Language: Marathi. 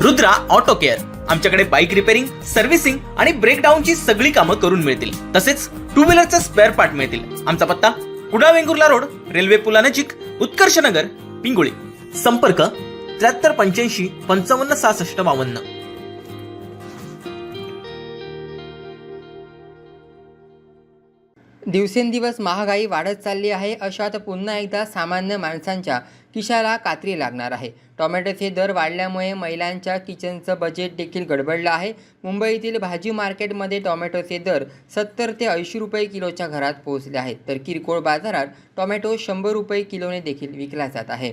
रुद्रा ऑटो केअर आमच्याकडे बाईक रिपेअरिंग सर्व्हिसिंग आणि ब्रेकडाऊनची सगळी कामं करून मिळतील. तसेच टू व्हीलरचा स्पेअर पार्ट मिळतील. आमचा पत्ता कुडा वेंगुर्ला रोड रेल्वे पुलानजीक उत्कर्ष नगर पिंगुळी. संपर्क त्र्याहत्तर पंच्याऐंशी पंचावन्न सहासष्ट बावन्न. दिवसेंदिवस महागाई वाढत चालली आहे अशात पुन्हा एकदा सामान्य माणसांच्या खिशाला कात्री लागणार आहे. टोमॅटोचे दर वाढल्यामुळे महिलांच्या किचनचं बजेट देखील गडबडलं आहे. मुंबईतील भाजी मार्केटमध्ये टोमॅटोचे दर सत्तर ते ऐंशी रुपये किलोच्या घरात पोहोचले आहेत. तर किरकोळ बाजारात टोमॅटो शंभर रुपये किलोने देखील विकला जात आहे.